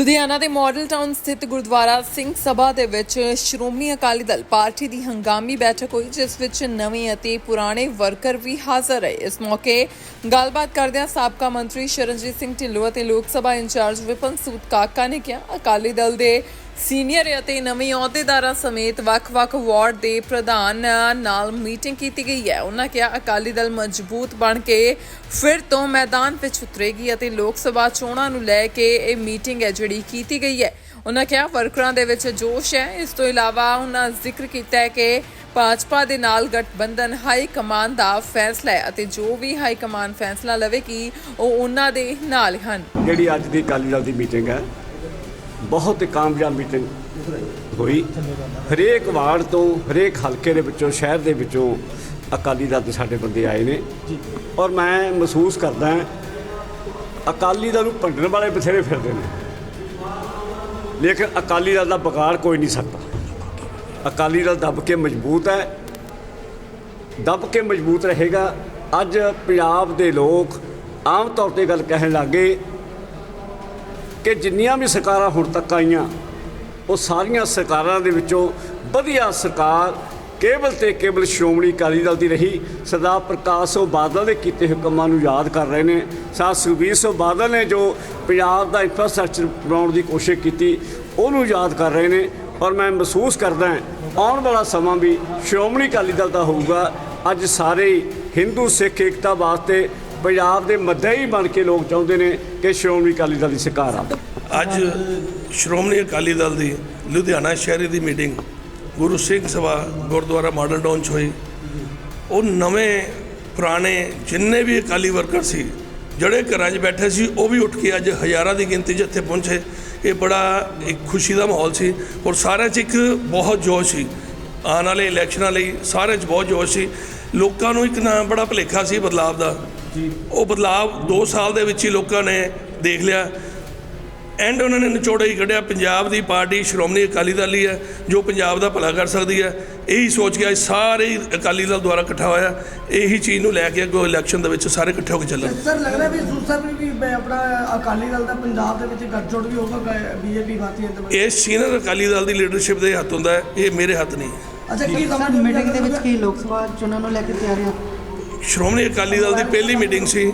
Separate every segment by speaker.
Speaker 1: ਲੁਧਿਆਣਾ ਦੇ model town ਸਥਿਤ ਗੁਰਦੁਆਰਾ ਸਿੰਘ ਸਭਾ ਦੇ ਵਿੱਚ ਸ਼੍ਰੋਮਣੀ ਅਕਾਲੀ ਦਲ ਪਾਰਟੀ ਦੀ ਹੰਗਾਮੀ ਬੈਠਕ ਹੋਈ, ਜਿਸ ਵਿੱਚ ਨਵੇਂ ਅਤੇ ਪੁਰਾਣੇ ਵਰਕਰ ਵੀ ਹਾਜ਼ਰ ਰਹੇ। ਇਸ ਮੌਕੇ ਗੱਲਬਾਤ ਕਰਦਿਆਂ ਸਾਬਕਾ ਮੰਤਰੀ ਸ਼ਰਨਜੀਤ ਸਿੰਘ ਢਿੱਲੋਂ ਅਤੇ ਲੋਕ ਸਭਾ ਇੰਚਾਰਜ ਵਿਪਨ ਸੂਦ ਕਾਕਾ ਨੇ ਕਿਹਾ, ਅਕਾਲੀ ਦਲ ਦੇ ਸੀਨੀਅਰ ਅਤੇ ਨਵੇਂ ਅਹੁਦੇਦਾਰਾਂ ਸਮੇਤ ਵੱਖ-ਵੱਖ ਵਾਰਡ ਦੇ ਪ੍ਰਧਾਨ ਨਾਲ ਮੀਟਿੰਗ ਕੀਤੀ ਗਈ ਹੈ। ਉਹਨਾਂ ਕਿਹਾ, ਅਕਾਲੀ ਦਲ ਮਜ਼ਬੂਤ ਬਣ ਕੇ ਫਿਰ ਤੋਂ ਮੈਦਾਨ ਵਿੱਚ ਉਤਰੇਗੀ ਅਤੇ ਲੋਕ ਸਭਾ ਚੋਣਾਂ ਨੂੰ ਲੈ ਕੇ ਇਹ ਮੀਟਿੰਗ ਹੈ ਜਿਹੜੀ ਕੀਤੀ ਗਈ ਹੈ। ਉਹਨਾਂ ਕਿਹਾ, ਵਰਕਰਾਂ ਦੇ ਵਿੱਚ ਜੋਸ਼ ਹੈ। ਇਸ ਤੋਂ ਇਲਾਵਾ ਉਹਨਾਂ ਜ਼ਿਕਰ ਕੀਤਾ ਹੈ ਕਿ ਭਾਜਪਾ ਦੇ ਨਾਲ ਗਠਬੰਧਨ ਹਾਈ ਕਮਾਨ ਦਾ ਫੈਸਲਾ ਹੈ ਅਤੇ ਜੋ ਵੀ ਹਾਈ ਕਮਾਨ ਫੈਸਲਾ ਲਵੇਗੀ, ਉਹ ਉਹਨਾਂ ਦੇ ਨਾਲ ਹਨ।
Speaker 2: ਜਿਹੜੀ ਅੱਜ ਦੀ ਅਕਾਲੀ ਦਲ ਦੀ ਮੀਟਿੰਗ ਹੈ ਬਹੁਤ ਹੀ ਕਾਮਯਾਬ ਮੀਟਿੰਗ ਹੋਈ। ਹਰੇਕ ਵਾਰਡ ਤੋਂ ਹਰੇਕ ਹਲਕੇ ਦੇ ਵਿੱਚੋਂ ਸ਼ਹਿਰ ਦੇ ਵਿੱਚੋਂ ਅਕਾਲੀ ਦਲ ਦੇ ਸਾਡੇ ਬੰਦੇ ਆਏ ਨੇ। ਔਰ ਮੈਂ ਮਹਿਸੂਸ ਕਰਦਾ ਅਕਾਲੀ ਦਲ ਨੂੰ ਭੰਡਣ ਵਾਲੇ ਬਥੇਰੇ ਫਿਰਦੇ ਨੇ। ਲੇਕਿਨ ਅਕਾਲੀ ਦਲ ਦਾ ਬਗਾੜ ਕੋਈ ਨਹੀਂ ਸਕਦਾ। ਅਕਾਲੀ ਦਲ ਦੱਬ ਕੇ ਮਜ਼ਬੂਤ ਹੈ। ਦੱਬ ਕੇ ਮਜ਼ਬੂਤ ਰਹੇਗਾ। ਅੱਜ ਪੰਜਾਬ ਦੇ ਲੋਕ ਆਮ ਤੌਰ ਤੇ ਗੱਲ ਕਹਿਣ ਲੱਗੇ ਕਿ ਜਿੰਨੀਆਂ ਵੀ ਸਰਕਾਰਾਂ ਹੁਣ ਤੱਕ ਆਈਆਂ, ਉਹ ਸਾਰੀਆਂ ਸਰਕਾਰਾਂ ਦੇ ਵਿੱਚੋਂ ਵਧੀਆ ਸਰਕਾਰ ਕੇਵਲ ਤੇ ਕੇਵਲ ਸ਼੍ਰੋਮਣੀ ਅਕਾਲੀ ਦਲ ਦੀ ਰਹੀ। ਸਰਦਾਰ ਪ੍ਰਕਾਸ਼ ਸਿੰਘ ਬਾਦਲ ਦੇ ਕੀਤੇ ਹੋਏ ਕੰਮਾਂ ਨੂੰ ਯਾਦ ਕਰ ਰਹੇ ਨੇ। ਸਾ ਸੁਖਬੀਰ ਸਿੰਘ ਬਾਦਲ ਨੇ ਜੋ ਪੰਜਾਬ ਦਾ ਇਨਫਰਾਸਟ੍ਰਕਚਰ ਬਣਾਉਣ ਦੀ ਕੋਸ਼ਿਸ਼ ਕੀਤੀ, ਉਹਨੂੰ ਯਾਦ ਕਰ ਰਹੇ ਨੇ। ਔਰ ਮੈਂ ਮਹਿਸੂਸ ਕਰਦਾ ਆਉਣ ਵਾਲਾ ਸਮਾਂ ਵੀ ਸ਼੍ਰੋਮਣੀ ਅਕਾਲੀ ਦਲ ਦਾ ਹੋਊਗਾ। ਅੱਜ ਸਾਰੇ ਹਿੰਦੂ ਸਿੱਖ ਏਕਤਾ ਵਾਸਤੇ ਪੰਜਾਬ ਦੇ ਮੱਧੇ ਬਣ ਕੇ ਲੋਕ ਚਾਹੁੰਦੇ ਨੇ ਕਿ ਸ਼੍ਰੋਮਣੀ ਅਕਾਲੀ ਦਲ ਦੀ ਸਰਕਾਰ ਆ
Speaker 3: ਅੱਜ ਸ਼੍ਰੋਮਣੀ ਅਕਾਲੀ ਦਲ ਦੀ ਲੁਧਿਆਣਾ ਸ਼ਹਿਰੀ ਦੀ meeting, Guru Singh Sabha, Gurdwara model town 'ਚ ਹੋਈ। ਉਹ ਨਵੇਂ ਪੁਰਾਣੇ ਜਿੰਨੇ ਵੀ ਅਕਾਲੀ ਵਰਕਰ ਸੀ, ਜਿਹੜੇ ਘਰਾਂ 'ਚ ਬੈਠੇ ਸੀ, ਉਹ ਵੀ ਉੱਠ ਕੇ ਅੱਜ ਹਜ਼ਾਰਾਂ ਦੀ ਗਿਣਤੀ 'ਚ ਇੱਥੇ ਪਹੁੰਚੇ। ਇਹ ਬੜਾ ਇੱਕ ਖੁਸ਼ੀ ਦਾ ਮਾਹੌਲ ਸੀ ਔਰ ਸਾਰਿਆਂ 'ਚ ਇੱਕ ਬਹੁਤ ਜੋਸ਼ ਸੀ। ਆਉਣ ਵਾਲੇ ਇਲੈਕਸ਼ਨਾਂ ਲਈ ਸਾਰਿਆਂ 'ਚ ਬਹੁਤ ਜੋਸ਼ ਸੀ। ਲੋਕਾਂ ਨੂੰ ਇੱਕ ਨਾ ਬੜਾ ਭੁਲੇਖਾ ਸੀ ਬਦਲਾਵ ਦਾ। ਉਹ ਬਦਲਾਵ 2 ਸਾਲ ਦੇ ਵਿੱਚ ਹੀ ਲੋਕਾਂ ਨੇ ਦੇਖ ਲਿਆ। ਐਂਡ ਉਹਨਾਂ ਨੇ ਨਿਚੋੜਾ ਹੀ ਕੱਢਿਆ। ਪੰਜਾਬ ਦੀ ਪਾਰਟੀ ਸ਼੍ਰੋਮਣੀ ਅਕਾਲੀ ਦਲ ਹੀ ਹੈ ਜੋ ਪੰਜਾਬ ਦਾ ਭਲਾ ਕਰ ਸਕਦੀ ਹੈ। ਇਹੀ ਸੋਚ ਕੇ ਅੱਜ ਸਾਰੇ ਅਕਾਲੀ ਦਲ ਦੁਆਰਾ ਇਕੱਠਾ ਹੋਇਆ। ਇਹੀ ਚੀਜ਼ ਨੂੰ ਲੈ ਕੇ ਅੱਗੋਂ ਇਲੈਕਸ਼ਨ ਦੇ ਵਿੱਚ ਸਾਰੇ ਇਕੱਠੇ ਹੋ ਕੇ ਚੱਲਣ।
Speaker 4: ਸਰ ਲੱਗਦਾ ਵੀ ਸੂਰ ਸਾਹਿਬ ਵੀ ਵੀ ਆਪਣਾ ਅਕਾਲੀ ਦਲ ਦਾ ਪੰਜਾਬ ਦੇ ਵਿੱਚ ਗੱਠਜੋੜ ਵੀ ਹੋਊਗਾ ਬੀਜੇਪੀ ਪਾਰਟੀ
Speaker 3: ਇਹ ਸੀਨੀਅਰ ਅਕਾਲੀ ਦਲ ਦੀ ਲੀਡਰਸ਼ਿਪ ਦੇ ਹੱਥ ਹੁੰਦਾ ਹੈ। ਇਹ ਮੇਰੇ ਹੱਥ ਨਹੀਂ
Speaker 4: ਅੱਛਾ ਕੀ ਸਮਝ
Speaker 5: ਮੀਟਿੰਗ ਦੇ ਵਿੱਚ ਕੀ ਲੋਕ ਸਭਾ ਚੋਣਾਂ ਨੂੰ ਲੈ ਕੇ ਤਿਆਰੀਆਂ
Speaker 3: ਸ਼੍ਰੋਮਣੀ ਅਕਾਲੀ ਦਲ ਦੀ ਪਹਿਲੀ ਮੀਟਿੰਗ ਸੀ।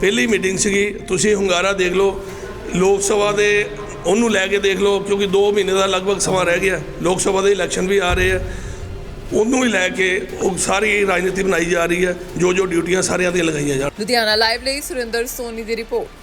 Speaker 3: ਪਹਿਲੀ ਮੀਟਿੰਗ ਸੀਗੀ। ਤੁਸੀਂ ਹੁੰਗਾਰਾ ਦੇਖ ਲਓ। ਲੋਕ ਸਭਾ ਦੇ ਉਹਨੂੰ ਲੈ ਕੇ ਦੇਖ ਲਓ, ਕਿਉਂਕਿ 2 ਮਹੀਨੇ ਦਾ ਲਗਭਗ ਸਮਾਂ ਰਹਿ ਗਿਆ। ਲੋਕ ਸਭਾ ਦੇ ਇਲੈਕਸ਼ਨ ਵੀ ਆ ਰਹੇ ਆ। ਉਹਨੂੰ ਹੀ ਲੈ ਕੇ ਉਹ ਸਾਰੀ ਰਾਜਨੀਤੀ ਬਣਾਈ ਜਾ ਰਹੀ ਹੈ। ਜੋ ਜੋ ਡਿਊਟੀਆਂ ਸਾਰਿਆਂ ਦੀਆਂ ਲਗਾਈਆਂ ਜਾਣ
Speaker 1: ਲੁਧਿਆਣਾ ਲਾਈਵ ਲਈ ਸੁਰਿੰਦਰ ਸੋਨੀ ਦੀ ਰਿਪੋਰਟ।